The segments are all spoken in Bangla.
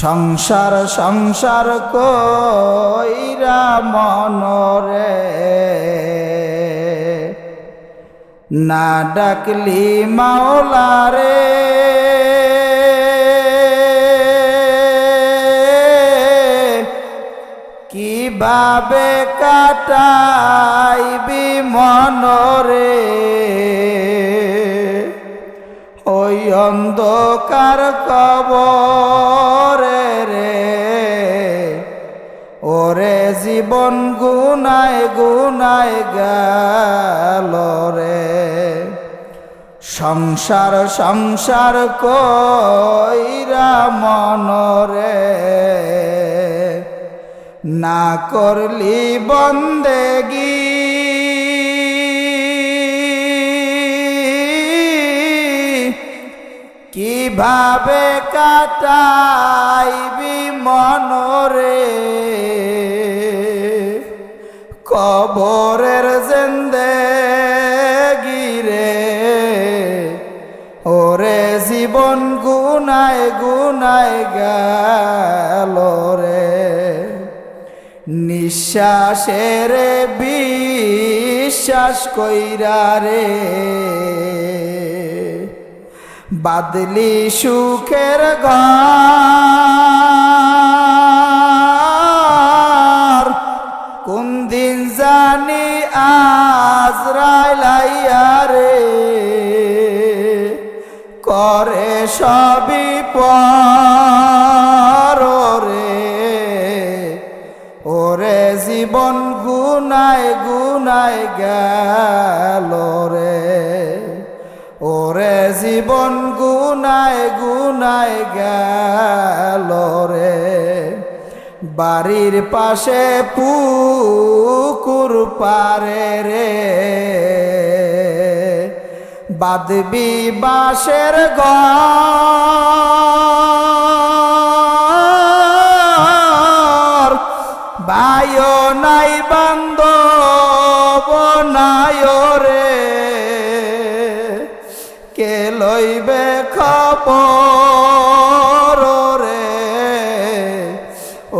সংসার সংসার কইরা মনরে। না ডাকলি মাওলারে। কীভাবে কাটাইবি মনরে? ওই অন্ধকার কবরে রে ওরে জীবন গুনায় গুনায় গেল রে। সংসার সংসার কইরা মনরে না করলি বন্দেগী কীভাবে কাটাইবি মনরে? কবরের জেন্দে গিরে ওরে জীবন গুনায় গুনায় গেল রে। নিঃশ্বাসের বিশ্বাস কইরা রে। বাদলি সুখের ঘর। কোন দিন জানি আজ রাইলাইয়া রে। করে সবই পর ওরে জীবন গুনায় গুনায় গেল রে। জীবন গুনায় গুনায় গেল রে। বাড়ির পাশে পুকুর পারে রে। বাদবি বাঁশের ঘর। বায়ো নাই বান্দ নাই রে কে লইবে খবর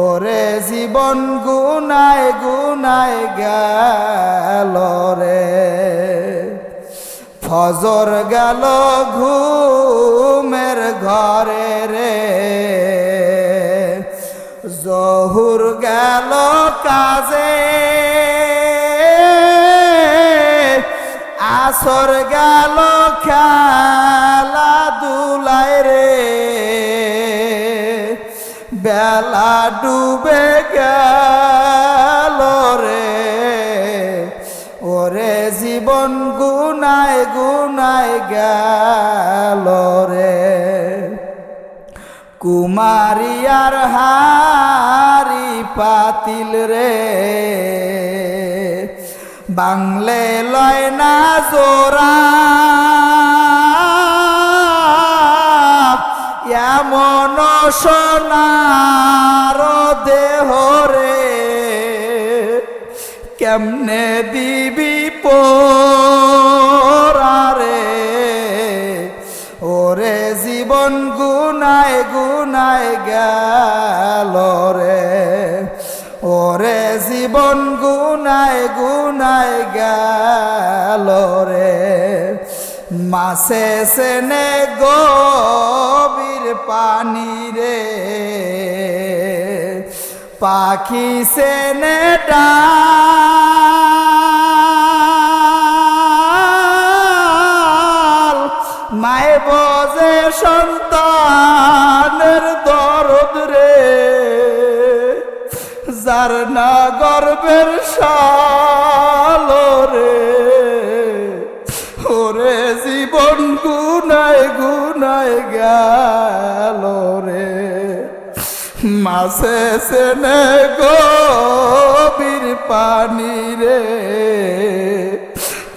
ওরে জীবন গুনায় গুনায় গেল রে। ফজর গেল ঘুমের ঘরে রে। জহুর গেল কাজে। আসর ডুবে গেল রে। ওরে জীবন গুনায় গুনায় গেল রে। কুমারিয়ার হারি পাতিল রে। বাংলে লয় না জোরা এমন সোনার দেহ রে, কেমনে দিবি পোরারে ওরে জীবন গুনায় গুনায় গেল রে, ওরে জীবন গুনায় গুনায় গেল রে। মাসে সেনে গভীর পানি রে। পাখি সেনে ডাল, মায় বজে সন্তানের দরদ রে। যার না গর্বের শাল গুনায় গেল রে। মাসে সেনে গভীর পানি রে।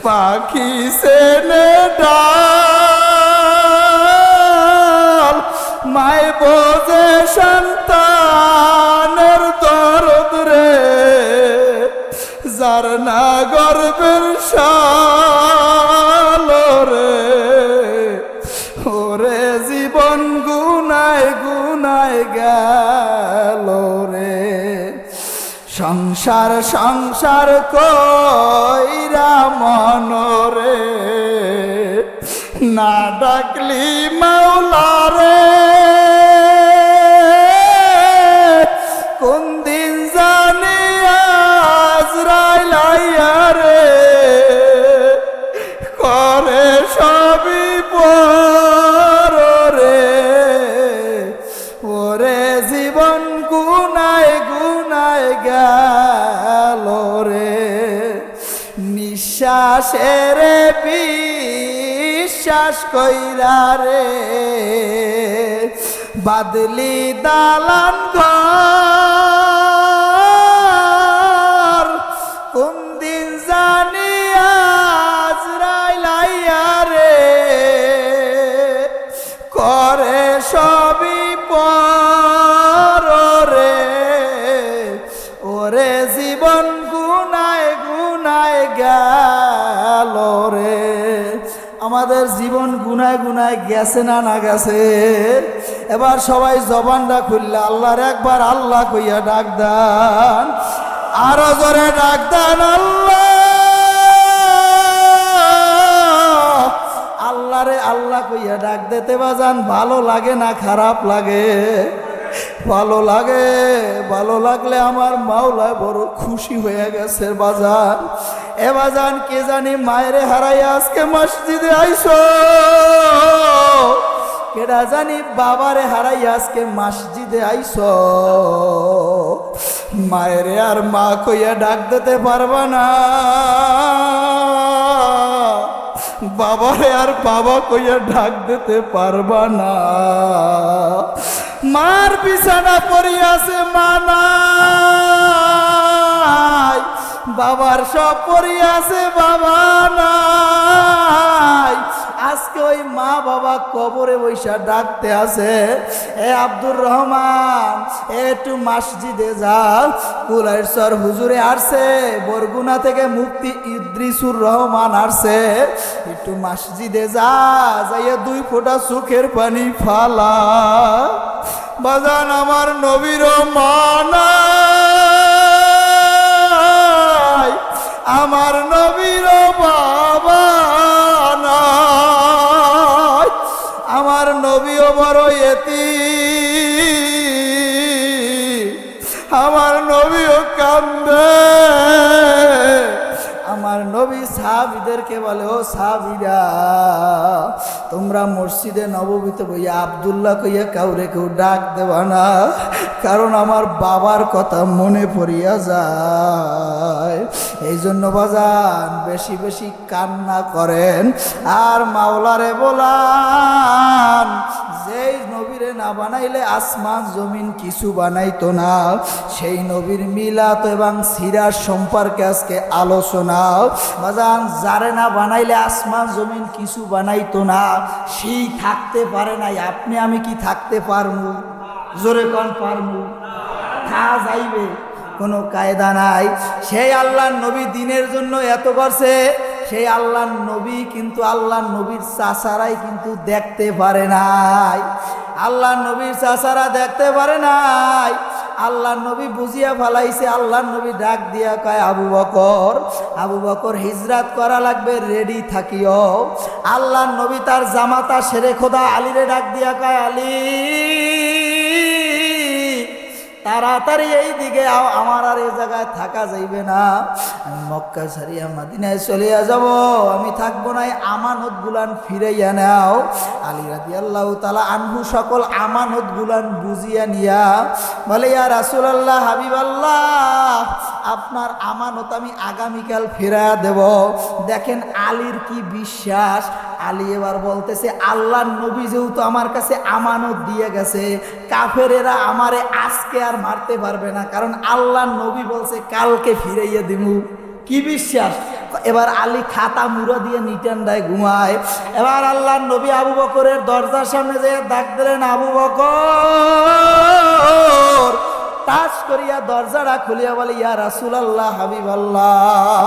পাখি সেনে ডাল। মায় বোঝে সন্তানের দরদ রে। যার না গর্বের শাল ওরে জীবন গুনায় গুনায় গেল রে। সংসার সংসার কইরা মনরে না ডাকলি মাওলা রে। কোন নিঃশ্বাসের বিশ্বাস কইরা রে বাদলি দালান ঘর গুনায় গেছে না না গেছে? এবার সবাই জবানটা খুললে আল্লাহর একবার আল্লাহ কইয়া ডাক দান। আরও জোরে ডাক দান আল্লাহ। আল্লাহরে আল্লাহ কইয়া ডাক দিতে বাজান, ভালো লাগে না, খারাপ লাগে? ভালো লাগে, ভালো লাগলে আমার মাওলায় বড় খুশি হয়ে গেছে বাজান। এ বাজান, কে জানি মায়েরে হারাই আজকে মসজিদে আইসো। কেডা জানি বাবারে হারাই আজকে মসজিদে আইস। মায়েরে আর মা কইয়া ডাক দিতে পারবা না। বাবারে আর বাবা কইয়া ডাক দিতে পারবা না। মার বিছানা পড়িয়াছে মানাই বাবার সব পড়িয়াছে বাবা নাই। আজকে ওই মা বাবা কবরে বৈশা ডাকতে আছে, এ আব্দুর রহমান একটু মসজিদে যাও। কুলাইশ্বর হুজুরে আসছে, বরগুনা থেকে মুক্তি ইদ্রিসুর রহমান আসছে, একটু মসজিদে যা, যাইয়া দুই ফোঁটা সুখের পানি ফালা। বাজান, আমার নবীর মানা আমার নবীর বাবা আমার নবীও বড় এতি আমার নবীও কান্দে। আমার নবী সাহাবিদেরকে বলে, ও সাহাবিরা, তোমরা মসজিদে নবমীতে বইয়া আবদুল্লাহ কইয়া কাউরে কেউ ডাক দেবা না। কারণ আমার বাবার কথা মনে পড়িয়া যায়। এই জন্য বাজান, বেশি বেশি কান্না করেন। আর মাওলারে বলান, যেই নবীরে না বানাইলে আসমান, জমিন কিছু বানাইতো না। সেই নবীর মিলাত এবং সিরার সম্পর্কে আজকে আলোচনা। বাজান, যারে না বানাইলে আসমান, জমিন কিছু বানাইতো না, সেই থাকতে পারে নাই। আপনি, আমি কি থাকতে পারমু জোরে কন পারমু। থা যাইবে, কোনো কায়দা নাই। সেই আল্লাহ নবী দিনের জন্য এত করছে সেই আল্লাহ নবী কিন্তু আল্লাহ নবীর চাচারাই কিন্তু দেখতে পারে নাই। আল্লাহ নবীর চাচারা দেখতে পারে নাই। আল্লাহ নবী বুঝিয়া ফালাইছে আল্লাহ নবী ডাক দিয়া কয়, আবু বকর আবু বকর, হিজরাত করা লাগবে রেডি থাকিও। আল্লাহ নবী তার জামাতা সেরে খোদা আলীরে ডাক দিয়া কয়, আলী তাড়াতাড়ি এই দিকে আমার আর এই জায়গায় থাকা যাইবে না। আমি মক্কা সারিয়া মাদিনায় চলিয়া যাব, আমি থাকব না আমানত গুলান ফিরাইয়া নাও। আলী রাদি আল্লাহ তালা আনহু সকল আমানত গুলান বুঝিয়া নিয়া বলে, ইয়া রাসুল আল্লাহ হাবিব আল্লাহ আপনার আমানত আমি আগামীকাল ফেরা দেব। দেখেন আলীর কি বিশ্বাস আলী এবার বলতেছে আল্লাহ নবী যেহেতু আমার কাছে আমানত দিয়ে গেছে, কাফেরেরা আমারে আজকে আর মারতে পারবে না। কারণ আল্লাহ নবী বলছে, কালকে ফিরাইয়া দিমু। কি বিশ্বাস? এবার আলী খাতা মুড়া দিয়ে নিটান্ডায় ঘুমায়। এবার আল্লাহ নবী আবু বকরের দরজার সামনে যে ডাক দিলেন, আবু বকর! তাস করিয়া দরজাটা খুলিয়া বলে, ইয়া রাসুল আল্লাহ হাবিব আল্লাহ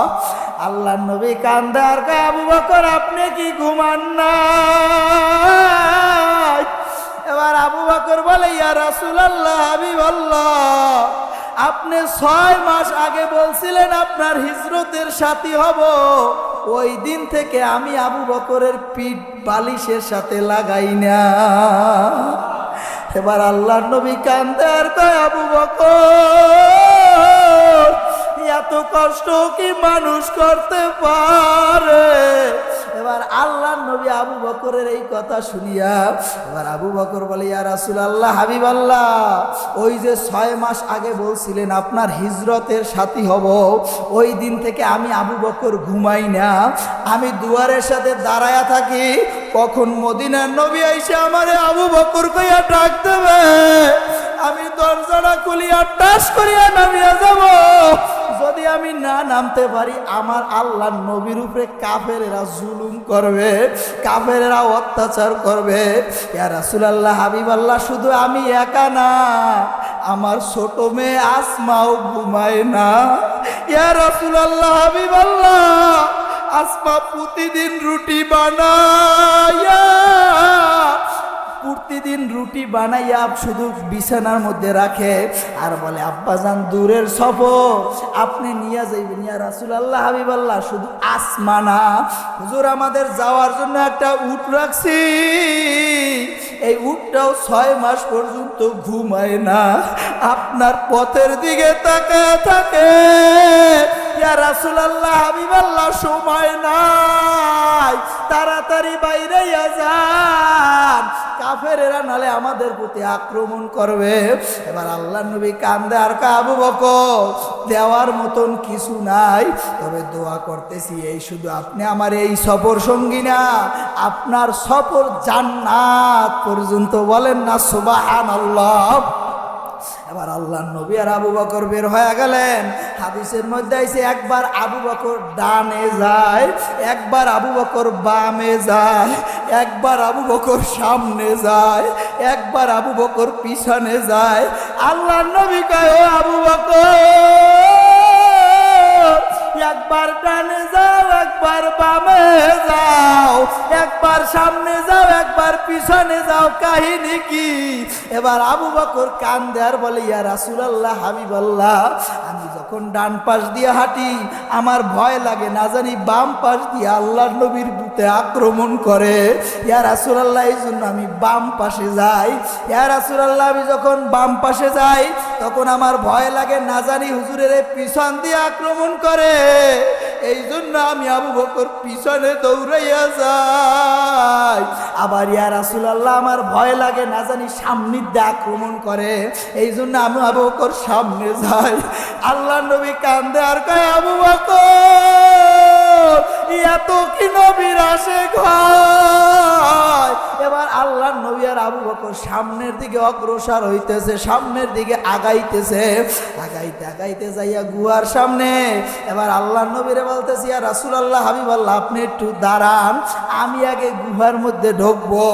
আল্লাহ নবী কান্দার আবু বকর, আপনি কি ঘুমান না এবার আবু বকর বলে, ইয়া রাসূলুল্লাহ, হাবিবাল্লাহ, আপনি ছয় মাস আগে বলছিলেন আপনার হিজরতের সাথী হব। ওই দিন থেকে আমি আবু বকরের পিঠ বালিশের সাথে লাগাই না। এবার আল্লাহ নবী কান্দে আর কয় আবু বকর। এত কষ্ট কি মানুষ করতে পারে? এবার আল্লাহ নবী আবু বকরের এই কথা শুনিয়া, এবার আবু বকর বলে, ইয়া রাসুল আল্লাহ হাবিব আল্লাহ ওই যে ছয় মাস আগে বলছিলেন আপনার হিজরতের সাথী হব, ওই দিন থেকে আমি আবু বকর ঘুমাই না, আমি দুয়ারের সাথে দাঁড়ায়া থাকি, কখন মদিনার নবী আইসে আমারে আবু বকর কইয়া ডাক দেবে? আমি দরজাটা খুলিয়া টাস করিয়া নামিয়া যাব। যদি আমি না নামতে পারি, আমার আল্লাহ নবীর উপরে কাফেরেরা জুলুম করবে, কাফেরেরা অত্যাচার করবে। ইয়া রাসূলুল্লাহ হাবিব আল্লাহ শুধু আমি একা না, আমার ছোট মেয়ে আসমাও ঘুমায় না। ইয়া রাসূলুল্লাহ হাবিব আল্লাহ আসমা প্রতিদিন রুটি বানায়া প্রতিদিন রুটি বানাইয়া শুধু বিছানার মধ্যে রাখে। আর বলে, আব্বাজান, দূরের সফর। আপনি নিয়ে যাইবেন। ইয়া রাসুল আল্লাহ হাবিব আল্লাহ শুধু আসমানা। হুজুর, আমাদের যাওয়ার জন্য একটা উট রাখছি। এই উটটাও ছয় মাস পর্যন্ত ঘুমায় না। আপনার পথের দিকে তাকায় থাকে। ইয়া রাসুল আল্লাহ হাবিব আল্লাহ সময় নাই। তাড়াতাড়ি বাইরে যান। কাফেরেরা নালে আমাদের প্রতি আক্রমণ করবে। এবার আল্লাহ নবী কান্দে, আর কাবু বক দেওয়ার মতন কিছু নাই। তবে দোয়া করতেছি, এই শুধু আপনি আমার এই সফর সঙ্গী না, আপনার সফর জান্নাত পর্যন্ত বলেন না সুবাহান আল্লাহ এবার আল্লাহ নবী আর আবু বকর বের হয়ে গেলেন। হাদিসের মধ্যে আইসে একবার আবু বকর ডানে যায়, একবার আবু বকর বামে যায়, একবার আবু বকর সামনে যায়, একবার আবু বকর পিছনে যায়। আল্লাহ নবী কয়, ও আবু বকর! একবার ডানে যাও, একবার বামে যাও। একবার সামনে যাও, একবার পিছনে যাও, কাহিনী কি? এবার আবু বকর কান দেয়ার বলে, ইয়া রাসুলাল্লাহ, হাবিবাল্লাহ, আমি যখন ডান পাশ দিয়ে হাঁটি, আমার ভয় লাগে না জানি বাম পাশ দিয়ে আল্লাহ নবীর বুতে আক্রমণ করে। ইয়া রাসুলাল্লাহ, এই জন্য আমি বাম পাশে যাই। ইয়া রাসুলাল্লাহ, আমি যখন বাম পাশে যাই তখন আমার ভয় লাগে, না জানি হুজুরের পিছন দিয়ে আক্রমণ করে। এই জন্য আমি আবু বকর পিছনে দৌড়াইয়া যাই। আবার ইয়া রাসুলাল্লাহ, আমার ভয় লাগে, না জানি সামনের দিয়ে আক্রমণ করে। এই জন্য আমি আবু বকর সামনে যাই। আল্লাহ নবী কান্দে আর কয়, আবু বকর এত কি নবীর আসে ঘর। এবার নবী আর আবু বকর সামনের দিকে অগ্রসর হইতেছে, সামনের দিকে আগাইতেছে। আগাইতে আগাইতে যাইয়া সামনে। এবার নবীরে বলতেছি আর রাসুল আল্লাহ হাবিব আল্লাহ আপনি একটু দাঁড়ান। আমি আগে গুহার মধ্যে ঢুকবো।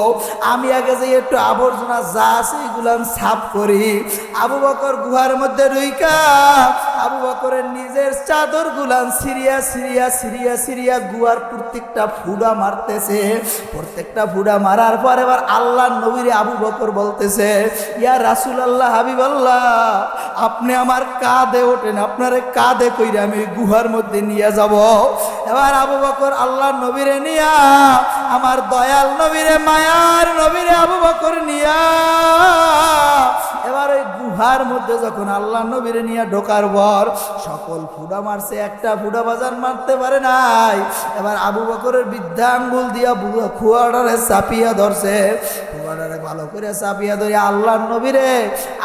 আমি আগে যে একটু আবর্জনা যা আছে সাফ করি। আবু বকর গুহার মধ্যে ঢুইকা, আবু বকরের নিজের চাদর গুলান সিরিয়া সিরিয়া সিরিয়া সিরিয়া গুয়ার প্রত্যেকটা ফুডা মারতেছে। প্রত্যেকটা ফুডা মারার পর এবার আল্লাহ নবীর আবু বকর বলতেছে, ইয়া রাসুল আল্লাহ হাবিব আল্লাহ আপনি আমার কাঁধে ওঠেন, আপনার কাঁধে কইরে আমি গুহার মধ্যে নিয়ে যাব। এবার আবু বকর আল্লাহ নবীরে নিয়া, আমার দয়াল নবীরে, মায়ার নবীরে আবু বকর নিয়া এবার ওই গুহার মধ্যে যখন আল্লাহ নবীরে নিয়ে ঢোকার পর সকল ফুডা মারছে, একটা ফুডা বাজার মারতে পারে নাই। এবার আবু বকরের বৃদ্ধা আঙ্গুল দিয়া খুয়াডারে চাপিয়া ধরছে। ভালো করে চাপিয়া ধরে আল্লাহ নবীরে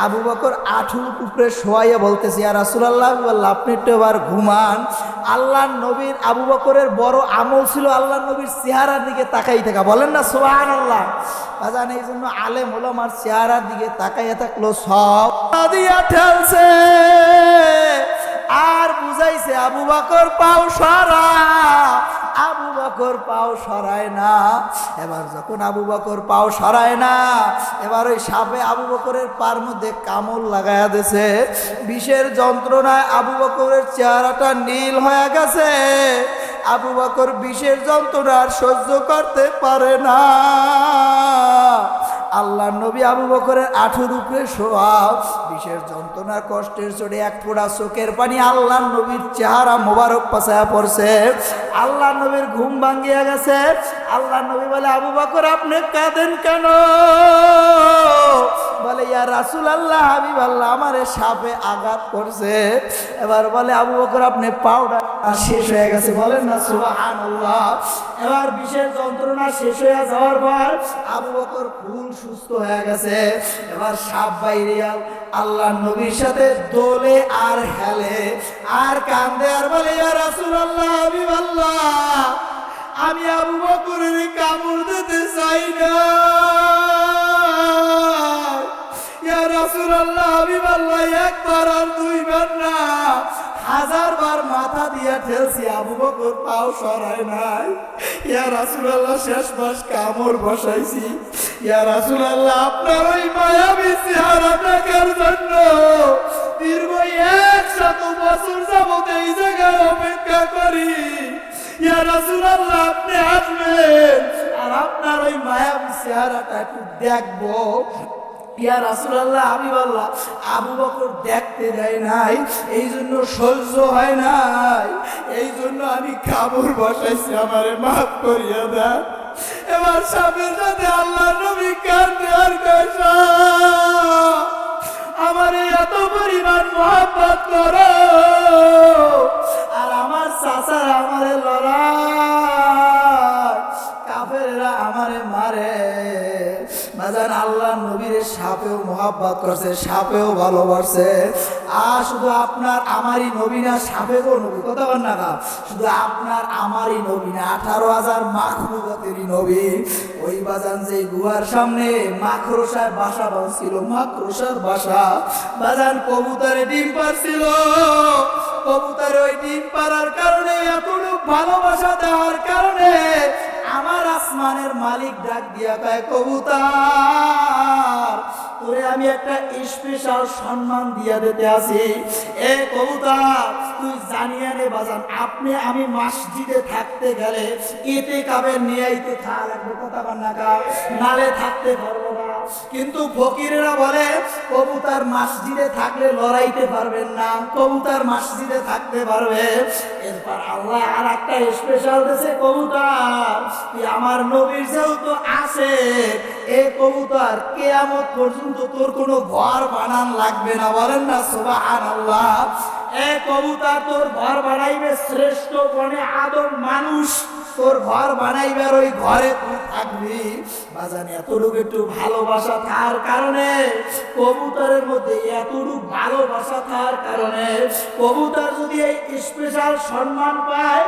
আবু বকর আঠুর উপরে শোয়াইয়া বলতেছি আর রাসুলাল্লাহ বললাম আপনি একটু এবার ঘুমান। আল্লাহ নবীর, আবু বকরের বড় আমল ছিল আল্লাহ নবীর চেহারার দিকে তাকাই থাকা। বলেন না সোহান আল্লাহ বাজান, এই জন্য আলেম হলো আমার চেহারার দিকে তাকাইয়া থাকল, সব দিয়া ঠেলছে। আর বুঝাইছে, আবু বকর পাও সরা আবু বকর পাও সরায় না। এবার যখন আবু বকর পাও সরায় না, এবার ওই সাপে আবু বকরের পার মধ্যে কামল লাগাইয়া দিছে। বিষের যন্ত্রণায় আবু বকরের চেহারাটা নীল হয়ে গেছে। আবু বকর বিষের যন্ত্রণা সহ্য করতে পারে না। আল্লাহ নবী আবু বকরের আঠুর উপরে শোয়া বিশেষ যন্ত্রণার কষ্টের চড়ে এক ফোঁটা চোখের পানি আল্লাহ নবীর চেহারা মোবারক পাশায়া পড়ছে। আল্লাহ নবীর ঘুম ভাঙ্গিয়া গেছে। আল্লাহ নবী বলে, আবু বকর, আপনি কাঁদেন কেন? বলে, ইয়া রাসুল আল্লাহ হাবিব আল্লাহ আমারে সাপে আঘাত করছে। এবার বলে, আবু বকর, আপনি পাউডার শেষ হয়ে গেছে। বলেন না, সুবহানাল্লাহ। এবার বিশেষ যন্ত্রণা শেষ হয়ে যাওয়ার পর আবু বকর ফুল সুস্থ হয়ে গেছে। এবার সাপ বাইরে আল- আল্লাহ নবীর সাথে দোলে আর হেলে। আর কান্দে আর বলে রাসুল আল্লাহ হাবিব আল্লাহ, আমি আবু বকরের কামড় দিতে চাই না। রাসূলুল্লাহ, হাবিব আল্লাহ, একবার আর দুইবার না। হাজার বার মাথা দিয়া ঠেলছি, আবু বকর পাও সরায় নাই। ইয়া রাসূলুল্লাহ, শেষ মাস কামড় বসাইছি। ইয়া রাসূলুল্লাহ, আপনার ওই মায়াবী চেহারা দেখার জন্য দীর্ঘ একশত বছর যাবত এই জায়গায় অপেক্ষা করি। ইয়া রাসূলুল্লাহ, আপনি আসবেন আর আপনার ওই মায়াবী চেহারাটা একটু দেখব। ইয়া রাসূলুল্লাহ আমি বললাম আবু বকর দেখতে দেয় নাই এই জন্য সহ্য হয় নাই এই জন্য আমি কামড় বসাইছি, আমারে মাফ করিয়া দেন। এবার সামনের সাথে আল্লাহ নবী কান্দে আমার এত পরিমাণ মহাব্বত করো, আর আমার চাচার আমারে লড়াই। কাফেররা আমারে মারে। বাজান আল্লাহ নবীর সাপেও মহাব্বত করছে, সাপেও ভালোবাসছে আর শুধু আপনার আমারই নবী না, সাপেও নবী, কথা বল না? শুধু আপনার আমারই নবী না, আঠারো হাজার মাখরুবতেরই নবী। ওই বাজান যে গুহার সামনে মাকড়সায় বাসা বাঁধছিল মাকড়সার বাসা। বাজান কবুতরে ডিম পারছিল কবুতরে ওই ডিম পারার কারণে এতটুকু ভালোবাসা দেওয়ার কারণে আমার আসমানের মালিক ডাক দিয়া কয়, কবুতার, তোরে আমি একটা স্পেশাল সম্মান দিয়া দিতে আছি এ কবুতার, তুই জানিয়ে নে বাজান, আপনি আমি মসজিদে থাকতে গেলে এতে কাবে নিয়ে আইতে খা লাগবে কথা বান্না কা নালে থাকতে পারব না। কিন্তু ফকিরেরা বলে, কবুতার মসজিদে থাকলে লড়াইতে পারবেন না, কবুতার মসজিদে থাকতে পারবে। এরপর আল্লাহ আর একটা স্পেশাল দেশে কবুতর আমার নবীর যেহেতু আছে, এ কবুতর কেয়ামত পর্যন্ত তোর কোনো ঘর বানান লাগবে না। বলেন না সুবাহ আল্লাহ এ কবুতর তোর ঘর বানাইবে শ্রেষ্ঠ বনে আদম মানুষ। তোর ঘর বানাইবার ওই ঘরে তুই থাকবি। বাজান, এতটুকু একটু ভালোবাসা থাকার কারণে, কবুতরের মধ্যে এতটুকু ভালোবাসা থাকার কারণে। কবুতর যদি এই স্পেশাল সম্মান পায়,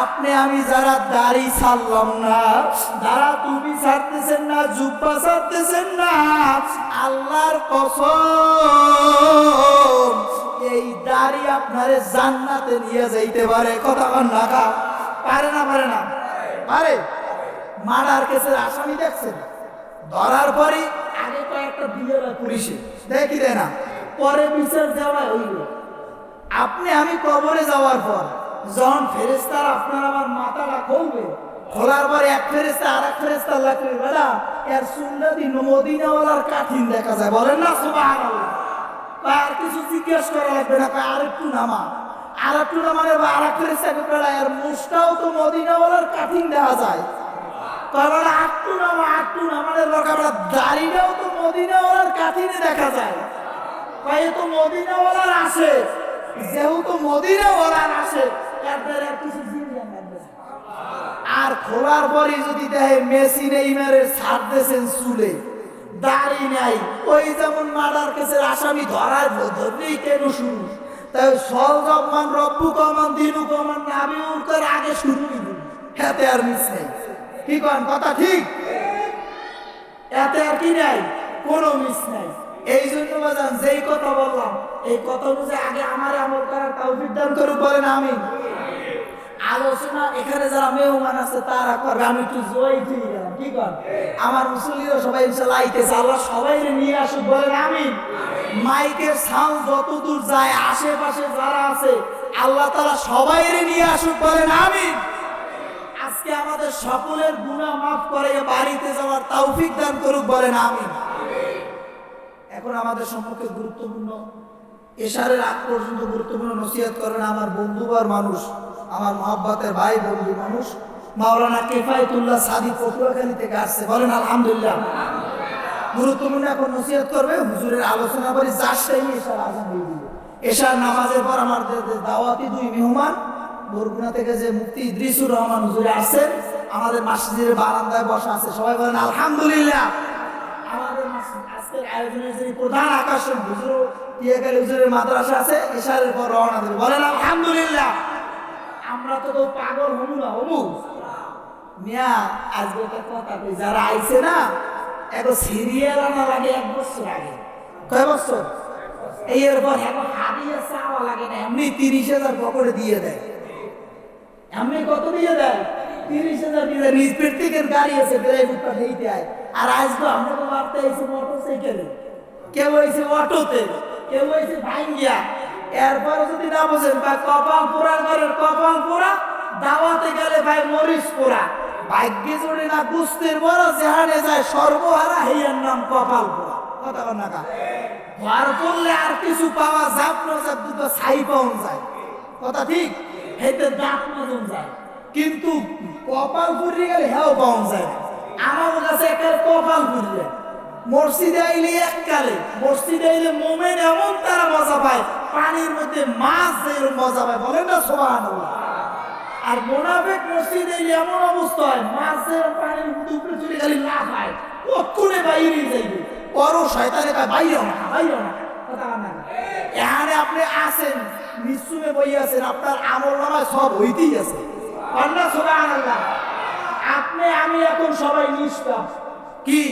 আপনি আমি যারা দাড়ি ছাড়লাম না, যারা তুমি ছাড়তেছেন না, জুব্বা ছাড়তেছেন না, আল্লাহর কসম, এই দাড়ি আপনারে জান্নাতে নিয়ে যাইতে পারে। কথা না? পারে না পারে না? পারে। মার্ডার কেসের আসামি দেখছেন? ধরার পরে আগে কয়েকটা দিয়ে পুলিশে। দেখি, দেয় না। পরে বিচার দেওয়া হইল। আপনি, আমি কবরে যাওয়ার পর যখন ফেরেস্তার আপনার আমার মাথাটা খুলবে, খোলার পরে এক ফেরেস্তা আর এক ফেরেস্তা লাগবে বেড়া এর সুন্দর দিন মদিনাওয়ালার কাঠিন দেখা যায়। বলেন না সুবাহ আর কিছু জিজ্ঞেস করা লাগবে না আর একটু নামা। আর একটু নামানের বা আর এক ফেরেস্তাকে বেড়া এর মুখটাও তো মদিনাওয়ালার কাঠিন দেখা যায়। কারণ আটটু নামা আটটু নামানের দরকার দাড়িটাও তো মদিনাওয়ালার কাঠিনে দেখা যায়। কয়ে তো মদিনাওয়ালার আসে যেহেতু মদিনাওয়ালার আসে এরপরে আর কিছু না। আর খোলার পরে যদি দেখে মেসি নেইমারের ছাড় দিয়েছেন চুলে, দাড়ি নাই, ওই যেমন মার্ডার কেসের আসামি ধরার ধরলেই কেন শুরু? সল রব্বু দিনু আগে শুরু আর মিস নেই। কি কন, কথা ঠিক? এতে আর কি নাই? কোনো মিস নাই। এই জন্য বাজান, যেই কথা বললাম, এই কথা বুঝে আগে আমার আমল করার তৌফিক দান করুক বলেন আমি আলোচনা এখানে যারা মেহমান আছে, তারা করবে। আমি একটু জয় গেলাম আমার মুসলিরা সবাই ইনশাল্লাহ আইতেছে আল্লাহ সবাই নিয়ে আসুক, বলেন আমি মাইকের সাউন্ড যতদূর যায়, আশেপাশে যারা আছে, আল্লাহ তারা সবাই নিয়ে আসুক, বলেন আমি আজকে আমাদের সকলের গুনাহ মাফ করে বাড়িতে যাওয়ার তৌফিক দান করুক, বলেন আমি এখন আমাদের সম্মুখে গুরুত্বপূর্ণ, এশারের আগ পর্যন্ত গুরুত্বপূর্ণ নসিহত করেন আমার বন্ধুবার মানুষ, আমার মহাব্বতের ভাই বন্ধু মানুষ। মাওলানা কেফায়তুল্লাহ সাদি পটুয়াখালী থেকে আসছে। বলেন, আলহামদুলিল্লাহ। গুরুত্বপূর্ণ এখন নসিহত করবে, হুজুরের আলোচনা করি যার দিল এশার নামাজের পর আমার দাওয়াতি দুই মেহমান, বরগুনা থেকে যে মুফতি ইদ্রিসুর রহমান হুজুরে আসছেন, আমাদের মসজিদের বারান্দায় বসা আছে। সবাই বলেন, আলহামদুলিল্লাহ। আমাদের আজকের আয়োজনের যে প্রধান আকর্ষণ হুজুর টিয়াকালী হুজুরের মাদ্রাসা আছে, এশারের পর রওনা দেবে। বলেন, আলহামদুলিল্লাহ। আমরা তো কেউ পাগল হমু না, হমু। মিয়া, আজকে একটা কথা কই, যারা আইছে না এখন সিরিয়াল আনা লাগে এক বছর আগে। কয় বছর? এই এরপর এখন হাদিয়া চাওয়া লাগে না, এমনি তিরিশ হাজার পকেটে দিয়ে দেয়। এমনি কত দিয়ে দেয়? তিরিশ হাজার দিয়ে দেয়। নিজ ব্যক্তিকের গাড়ি আছে ড্রাইভার পাঠাইতে আয়। আর আজকে আমরা তো বাড়তে আইছি মোটর সাইকেলে কেউ হয়েছে অটোতে, কেউ হয়েছে ভাঙ্গিয়া। এরপরে যদি না বোঝেন, ভাই কপাল পোড়া করেন কপাল পোড়া, দাওয়াতে গেলে ভাই মরিচ পোড়া। ভাগ্যে জোড়ে না গুস্তের বড় যেহানে যায়, সর্বহারা হেয়ার নাম কপাল পোড়া। কথা না ঘর করলে আর কিছু পাওয়া যাক না যাক দুটো ছাই পাওয়া যায়। কথা ঠিক? হেতে দাঁত মজন যায়। কিন্তু কপাল পুড়িয়ে গেলে হ্যাঁ পাওয়া যায়। আমার কাছে একটা কপাল পুড়িয়ে। মসজিদে আইলে এককালে মসজিদে আইলে মোমেন এমন তারা মজা পায়, পানির মধ্যে মাছ যেরকম মজা পায়। বলেন না সোহান আর মোনাফেক মসজিদে এমন অবস্থা হয় মাছ যেরকম পানির উপরে চলে গেলে না খায় কক্ষণে বাইরে যাইবে বড় শয়তানে কয় বাইরে না বাইরে না। কথা না। এখানে আপনি আছেন নিশ্চুমে বই আছেন, আপনার আমল নামায় সব হইতেই আছে। সোহান আল্লাহ আপনি, আমি এখন সবাই নিষ্পাপ। কি?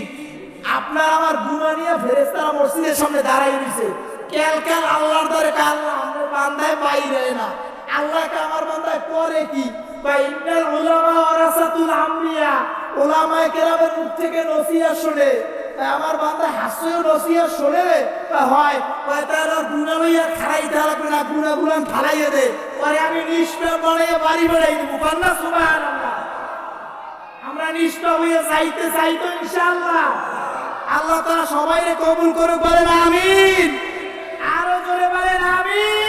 আপনার আমার গুণা নিয়ে ফেরেস্তারা মসজিদের সামনে দাঁড়াই দিছে কেল কেল আল্লাহর দ্বারে কা আল্লাহ আমার বান্দায় বাইরে না। আল্লাহকে আমার বান্দায় করে কি? বা ইন্নাল ওলামায়ে কেরামের মুখ থেকে শুনে। আমার বান্দা হাসিও নসিহত শুনে। হয়। তার গুণা লইয়া না গুণা দে। পরে আমি নিষ্পাপ বানাইয়া বাড়ি বেড়াই দেবো। সুবহানাল্লাহ। আমরা নিষ্ঠা হয়ে যাইতে চাইতো ইনশাআল্লাহ। আল্লাহ তারা সবাই কবুল করে বলেন আমিন। আরও জোরে বলেন আমিন।